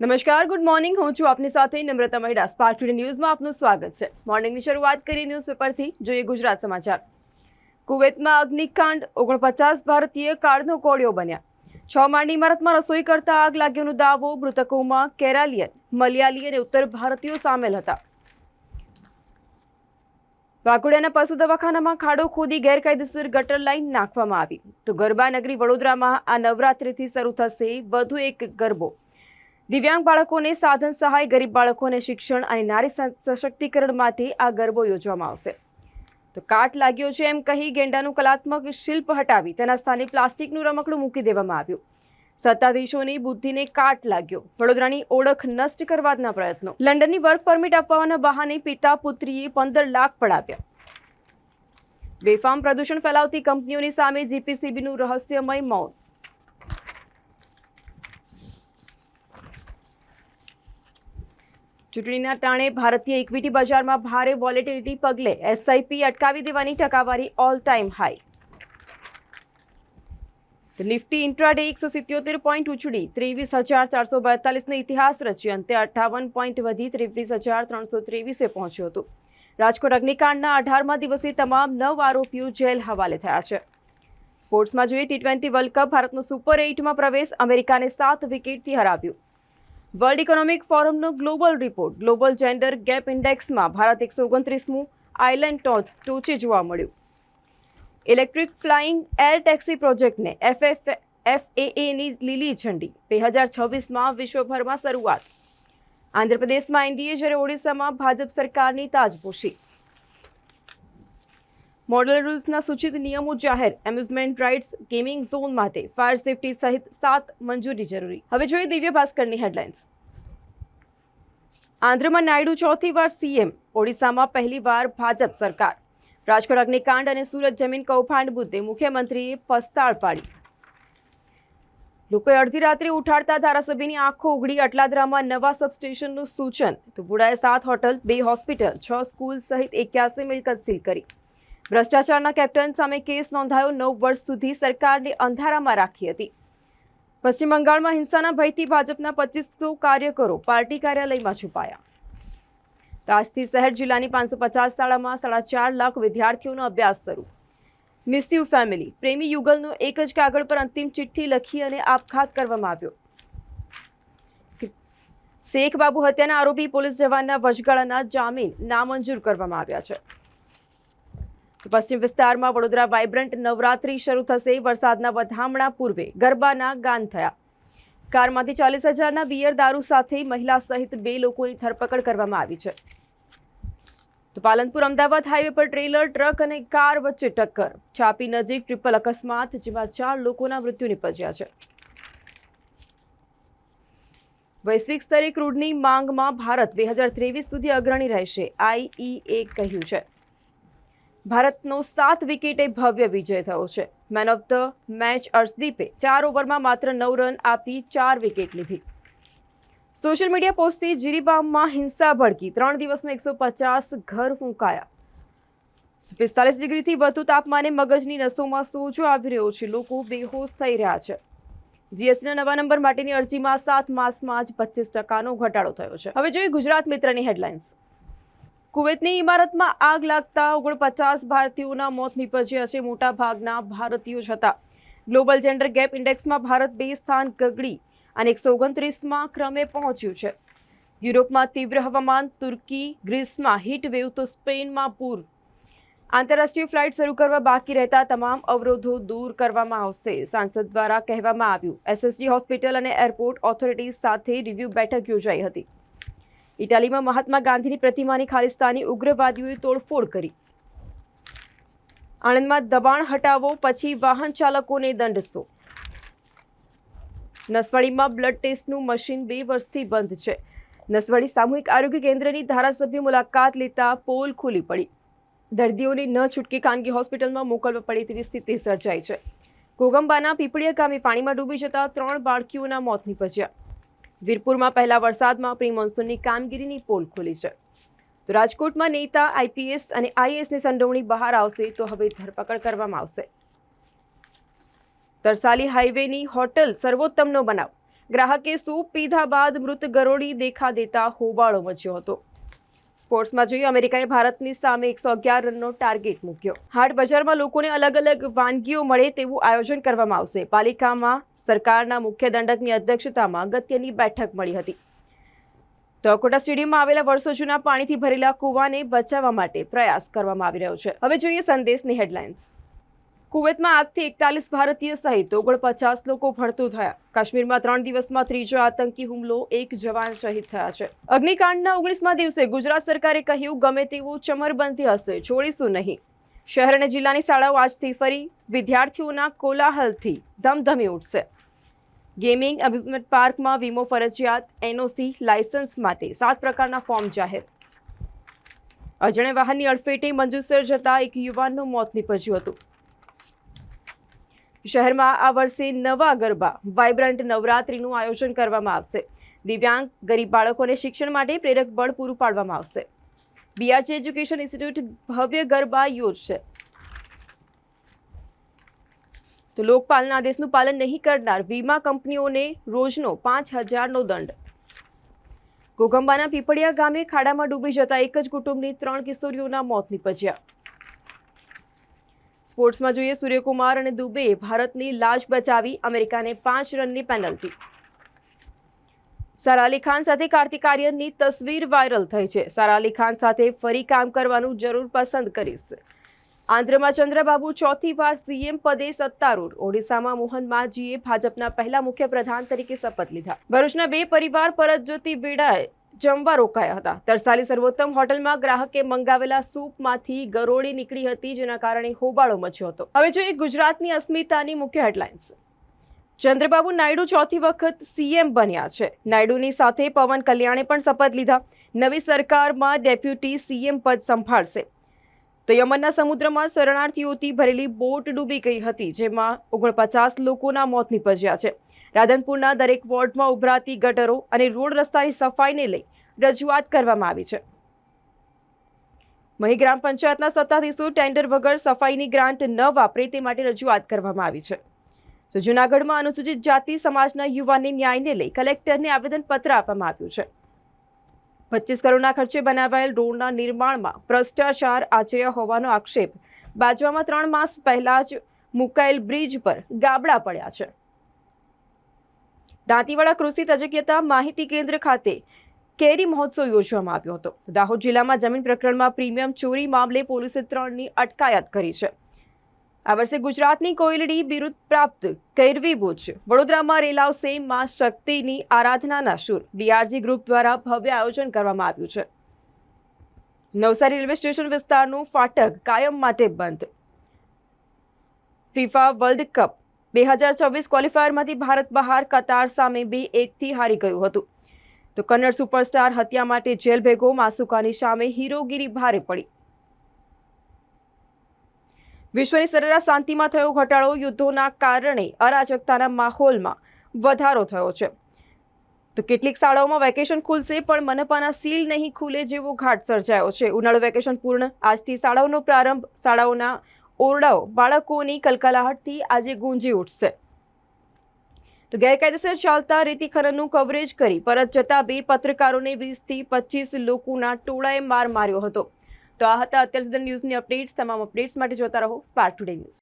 નમસ્કાર, good morning. હું છું આપની સાથે નમ્રતા મહિડા સ્પાર્ક ટુડે ન્યૂઝમાં આપનું સ્વાગત છે. મોર્નિંગની શરૂઆત કરી ન્યૂઝપેપરથી જોઈએ ગુજરાત સમાચાર. કુવૈતમાં અગ્નિકાંડ. ઓગણપચાસ ભારતીય કાળનો કોળિયો બન્યા. છ માળની ઇમારતમાં રસોઈ કરતા આગ લાગ્યોનો દાવો મૃતકોમાં કેરાલિયન, મલયાલી અને ઉત્તર ભારતીયો સામેલ હતા. વાઘોડિયાના પશુ દવાખાનામાં ખાડો ખોદી ગેરકાયદેસર ગટર લાઇન નાખવામાં આવી. તો ગરબા નગરી વડોદરામાં આ નવરાત્રિથી શરૂ થશે વધુ એક ગરબો. દિવ્યાંગ બાળકોને સાધન સહાય, ગરીબ બાળકોને શિક્ષણ અને નારી સશક્તિકરણમાંથી આ ગરબો યોજવામાં આવશે. તો કાટ લાગ્યો છે એમ કહી ગેંડાનું કલાત્મક શિલ્પ હટાવી તેના સ્થાને પ્લાસ્ટિકનું રમકડું મૂકી દેવામાં આવ્યું. સત્તાધીશોની બુદ્ધિને કાટ લાગ્યો. વડોદરાની ઓળખ નષ્ટ કરવાના પ્રયત્નો. લંડનની વર્ક પરમિટ આપવાના બહાને પિતા પુત્રીએ પંદર લાખ પડાવ્યા. બેફામ પ્રદૂષણ ફેલાવતી કંપનીઓની સામે જીપીસીબીનું રહસ્યમય મૌન. ચૂંટણીના ટાણે ભારતીય ઇક્વિટી બજારમાં ભારે વોલેટિલિટી પગલે એસઆઈપી અટકાવી દેવાની ટકાવારી all time high Nifty intraday એકસો સિત્યોતેર પોઈન્ટ ઉછળી, ત્રેવીસ હજાર ચારસો બેતાલીસનો ઇતિહાસ રચી અંતે અઠ્ઠાવન પોઈન્ટ વધી ત્રેવીસ હજાર ત્રણસો ત્રેવીસે પહોંચ્યું હતું. રાજકોટ અગ્નિકાંડના અઢારમા દિવસે તમામ નવ આરોપીઓ જેલ હવાલે થયા છે. સ્પોર્ટ્સમાં જોઈએ ટી ટ્વેન્ટી વર્લ્ડ કપ ભારતનો સુપર એઇટમાં પ્રવેશ અમેરિકાને સાત વિકેટથી હરાવ્યું. World economic ફોરમનો global report. Global gender gap ઇન્ડેક્સમાં Bharat એકસો ઓગણત્રીસમું આઇલેન્ડ ટોચ ટોચે જોવા મળ્યું. ઇલેક્ટ્રિક ફ્લાઇંગ એર ટેક્સી પ્રોજેક્ટને એફએફ એફએએની લીલી ઝંડી. બે હજાર છવ્વીસમાં વિશ્વભરમાં શરૂઆત. આંધ્રપ્રદેશમાં એનડીએ જ્યારે ઓડિશામાં ભાજપ સરકારની તાજપોશી. મોડલ રૂલ્સના સૂચિત નિયમો જાહેર, એમ્યુઝમેન્ટ રાઇટ્સ, ગેમિંગ ઝોન માટે, ફાયર સેફટી સહિત સાત મંજૂરી જરૂરી. હવે જોઈએ દિવ્ય ભાસ્કરની હેડલાઇન્સ. આંધ્રમાં નાયડુ ચોથી વાર સીએમ, ઓડિશામાં પહેલી વાર ભાજપ સરકાર. રાજકોટ અગ્નિકાંડ અને સુરત જમીન કૌભાંડ મુદ્દે મુખ્યમંત્રીએ પસ્તાળ પાડી. લોકોએ અડધી રાત્રે ઉઠાડતા ધારાસભ્યની આંખો ઉઘડી, અટલાદરામાં નવા સબસ્ટેશનનું સૂચન. તો બુડાએ સાત હોટલ, બે હોસ્પિટલ, છ સ્કૂલ સહિત એક્યાસી મિલકત સીલ કરી. ભ્રષ્ટાચારના કેપ્ટન સામે કેસ નોંધાયો નવ વર્ષ સુધી સરકારને અંધારામાં રાખી હતી. પશ્ચિમ બંગાળમાં હિંસાના ભયથી ભાજપના પચીસો કાર્યકરો પાર્ટી કાર્યાલયમાં છુપાયા. તાજથી શહેર જિલ્લાની પાંચસો પચાસ શાળામાં સાડા ચાર લાખ વિદ્યાર્થીઓનો અભ્યાસ શરૂ. મિસ યુ ફેમિલી પ્રેમી યુગલનો એક જ કાગળ પર અંતિમ ચિઠ્ઠી લખી અને આપઘાત કરવામાં આવ્યો. શેખ બાબુ હત્યાના આરોપી પોલીસ જવાનના વચગાળાના જામીન નામંજૂર કરવામાં આવ્યા છે. પશ્ચિમ વિસ્તારમાં વડોદરા વાઇબ્રન્ટ નવરાત્રી શરૂ થશે. વરસાદના વધામણા પૂર્વે ગરબાના ગાન થયા. કારમાંથી ચાલીસ હજારના બિયર દારૂ સાથે મહિલા સહિત બે લોકોની ધરપકડ કરવામાં આવી છે. તો પાલનપુર અમદાવાદ હાઈવે પર ટ્રેલર, ટ્રક અને કાર વચ્ચે ટક્કર. છાપી નજીક ટ્રિપલ અકસ્માત, જેમાં ચાર લોકોના મૃત્યુ નિપજ્યા છે. વૈશ્વિક સ્તરે ક્રૂડની માંગમાં ભારત બે હજાર ત્રેવીસ સુધી અગ્રણી રહેશે આઈઈએ કહ્યું છે. ભારતનો સાત વિકેટે ભવ્ય વિજય થયો છે. મેન ઓફ ધ મેચ અર્શદીપે ચાર ઓવરમાં માત્ર નવ રન આપી ચાર વિકેટ લીધી. સોશિયલ મીડિયા પોસ્ટથી જીરીબામમાં હિંસા ભડકી. ત્રણ દિવસમાં એકસો પચાસ ઘર ફૂંકાયા. પિસ્તાલીસ ડિગ્રીથી વધુ તાપમાને મગજની નસોમાં સોજો આવી રહ્યો છે. લોકો બેહોશ થઈ રહ્યા છે. જીએસટીના નવા નંબર માટેની અરજીમાં સાત માસમાં જ પચીસ ટકાનો ઘટાડો થયો છે. હવે જોઈએ ગુજરાત મિત્રની હેડલાઇન્સ. કુવૈતની ઇમારતમાં આગ લાગતા ઓગણપચાસ ભારતીયોના મોત નીપજ્યા છે મોટા ભાગના ભારતીયો જ હતા. ગ્લોબલ જેન્ડર ગેપ ઇન્ડેક્સમાં ભારત બે સ્થાન ગગડી અને એકસો ઓગણત્રીસમાં ક્રમે પહોંચ્યું છે. યુરોપમાં તીવ્ર હવામાન, તુર્કી, ગ્રીસમાં હીટ વેવ તો સ્પેનમાં પૂર. આંતરરાષ્ટ્રીય ફ્લાઇટ શરૂ કરવા બાકી રહેતા તમામ અવરોધો દૂર કરવામાં આવશે, સાંસદ દ્વારા કહેવામાં આવ્યું. એસએસજી હોસ્પિટલ અને એરપોર્ટ ઓથોરિટી સાથે રિવ્યૂ બેઠક યોજાઈ હતી. ઇટાલીમાં મહાત્મા ગાંધીની પ્રતિમાની ખાલિસ્તાની ઉગ્રવાદીઓએ તોડફોડ કરી. આણંદમાં દબાણ હટાવો પછી વાહન ચાલકોને દંડસો નસવાડીમાં બ્લડ ટેસ્ટનું મશીન બે વર્ષથી બંધ છે. નસવાડી સામૂહિક આરોગ્ય કેન્દ્રની ધારાસભ્ય મુલાકાત લેતા પોલ ખુલી પડી. દર્દીઓને ન છૂટકી ખાનગી હોસ્પિટલમાં મોકલવા પડે તેવી સ્થિતિ સર્જાઈ છે. કોગંબાના પીપળિયા ગામે પાણીમાં ડૂબી જતા ત્રણ બાળકીઓના મોત નીપજ્યા. વીરપુરમાં પહેલા વરસાદમાં પ્રી મોન્સૂનની કામગીરીની પોલ ખુલી છે. તો રાજકોટમાં નેતા આઈપીએસ અને આઈએસની સંડોવણી બહાર આવશે તો હવે ધરપકડ કરવામાં આવશે. તરસાલી હાઈવેની હોટલ સર્વોત્તમનો બનાવ. ગ્રાહકે સૂપ પીધા બાદ મૃત ગરોળી દેખા દેતા હોબાળો મચ્યો હતો. સ્પોર્ટ્સમાં જોઈએ, અમેરિકાએ ભારતની સામે એકસો અગિયાર રનનો ટાર્ગેટ મૂક્યો. હાટ બજારમાં લોકોને અલગ અલગ વાનગીઓ મળે તેવું આયોજન કરવામાં આવશે. પાલિકામાં સરકારના મુખ્ય દંડકની અધ્યક્ષતામાં અગત્યની બેઠક મળી હતી. તો અકોટા સ્ટેડિયમમાં આવેલા વર્ષો જૂના પાણીથી ભરેલા કૂવાને બચાવવા માટે પ્રયાસ કરવામાં આવી રહ્યો છે. હવે જોઈએ સંદેશની હેડલાઇન્સ. કુવૈતમાં આગથી એકતાલીસ ભારતીય સહિત ઓગણપચાસ લોકો ભળતું થયા. કાશ્મીરમાં ત્રણ દિવસમાં ત્રીજો આતંકી હુમલો, એક જવાન શહીદ થયા છે. અગ્નિકાંડના ઓગણીસમા દિવસે ગુજરાત સરકારે કહ્યું, ગમે તેવું ચમરબંધી હશે, છોડીશું નહીં. શહેર અને જિલ્લાની શાળાઓ આજથી ફરી વિદ્યાર્થીઓના કોલાહલથી ધમધમી ઉઠશે. ગેમિંગ એમ્યુઝમેન્ટ પાર્કમાં વીમો ફરજિયાત, એનઓસી, લાયસન્સ માટે સાત પ્રકારના ફોર્મ જાહેર. અજણે વાહનની અડફેટે મંજુસર જતા એક યુવાનનું મોત નીપજ્યું હતું. શહેરમાં આ વર્ષે નવા ગરબા, વાઇબ્રન્ટ નવરાત્રિનું આયોજન કરવામાં આવશે. દિવ્યાંગ, ગરીબ બાળકોને શિક્ષણ માટે પ્રેરક બળ પૂરું પાડવામાં આવશે. બીઆરજી એજ્યુકેશન ઇન્સ્ટિટ્યૂટ ભવ્ય ગરબા યોજશે. તો લોકપાલના આદેશનું પાલન નહીં કરનાર વીમા કંપનીઓને રોજનો પાંચ હજારનો દંડ. ઘોગંબાના પીપળિયા ગામે ખાડામાં ડૂબી જતા એક જ કુટુંબની ત્રણ કિશોરીઓના મોત નીપજ્યા. સ્પોર્ટ્સમાં જોઈએ સૂર્યકુમાર અને દુબેએ ભારતની લાજ બચાવી અમેરિકાને પાંચ રનની પેનલ્ટી. સારા અલી ખાન સાથે કાર્તિક આર્યનની તસવીર વાયરલ થઈ છે. સારા અલી ખાન સાથે ફરી કામ કરવાનું જરૂર પસંદ કરીશ. આંધ્રમાં ચંદ્રબાબુ ચોથી વાર સીએમ પદે સત્તારૂઢ. ઓડિશામાં મોહન માજીએ ભાજપના પહેલા મુખ્યપ્રધાન તરીકે શપથ લીધા. ભરૂચના બે પરિવાર પરત જતી વેળાએ જમવા રોકાયા હતા. તરસાલી સર્વોત્તમ હોટલમાં ગ્રાહકે મંગાવેલા સૂપમાંથી ગરોળી નીકળી હતી, જેના કારણે હોબાળો મચ્યો હતો. હવે જોઈએ ગુજરાતની અસ્મિતાની મુખ્ય હેડલાઇન્સ. ચંદ્રબાબુ નાયડુ ચોથી વખત સીએમ બન્યા છે. નાયડુની સાથે પવન કલ્યાણે પણ શપથ લીધા. નવી સરકારમાં ડેપ્યુટી સીએમ પદ સંભાળશે. તો યમનના સમુદ્રમાં શરણાર્થીઓથી ભરેલી બોટ ડૂબી ગઈ હતી, જેમાં ઓગણપચાસ લોકોના મોત નીપજ્યા છે. રાધનપુરના દરેક વોર્ડમાં ઉભરાતી ગટરો અને રોડ રસ્તાની સફાઈને લઈ રજૂઆત કરવામાં આવી છે. મહી ગ્રામ પંચાયતના સત્તાધીશો ટેન્ડર વગર સફાઈની ગ્રાન્ટ ન વાપરે તે માટે રજૂઆત કરવામાં આવી છે. તો જૂનાગઢમાં અનુસૂચિત જાતિ સમાજના યુવાનને ન્યાયને લઈ કલેક્ટરને આવેદનપત્ર આપવામાં આવ્યું છે. પચીસ કરોડના ખર્ચે બનાવાયેલ રોડના નિર્માણમાં ભ્રષ્ટાચાર આચર્યા હોવાનો આક્ષેપ. બાજવામાં ત્રણ માસ પહેલા જ મુકાયેલ બ્રિજ પર ગાબડા પડ્યા છે. દાંતીવાડા કૃષિ તજજ્ઞતા માહિતી કેન્દ્ર ખાતે કેરી મહોત્સવ યોજવામાં આવ્યો હતો. દાહોદ જિલ્લામાં જમીન પ્રકરણમાં પ્રીમિયમ ચોરી મામલે પોલીસે ત્રણની અટકાયત કરી છે. આ વર્ષે ગુજરાતની કોયલડી બિરુદ પ્રાપ્ત કૈરવી બુચ વડોદરામાં રેલાવશે માં શક્તિની આરાધનાના શુર. બીઆરજી ગ્રુપ દ્વારા ભવ્ય આયોજન કરવામાં આવ્યું છે. નવસારી રેલવે સ્ટેશન વિસ્તારનું ફાટક કાયમ માટે બંધ. ફિફા વર્લ્ડ કપ બે હજાર ચોવીસ ક્વોલિફાયરમાંથી ભારત બહાર કતાર સામે બે એકથી હારી ગયું હતું. તો કન્નડ સુપરસ્ટાર હત્યા માટે જેલ ભેગો માસુકાની સામે હીરોગીરી ભારે પડી. વિશ્વની સરેરાશ શાંતિમાં થયો ઘટાડો યુદ્ધોના કારણે અરાજકતાના માહોલમાં વધારો થયો છે. તો કેટલીક શાળાઓમાં વેકેશન ખુલશે, પણ મનપાના સીલ નહીં ખુલે જેવો ઘાટ સર્જાયો છે. ઉનાળુ વેકેશન પૂર્ણ, આજથી શાળાઓનો પ્રારંભ, શાળાઓના ઓરડાઓ બાળકોની કલકલાહટથી આજે ગુંજી ઉઠશે. તો ગેરકાયદેસર ચાલતા રેતી ખનનનું કવરેજ કરી પરત જતા બે પત્રકારોને વીસથી પચીસ લોકોના ટોળાએ માર માર્યો હતો. તો આ હતા અત્યાર સુધી ન્યૂઝની અપડેટ્સ. તમામ અપડેટ્સ માટે જોતા રહો સ્પાર્ક ટુડે ન્યૂઝ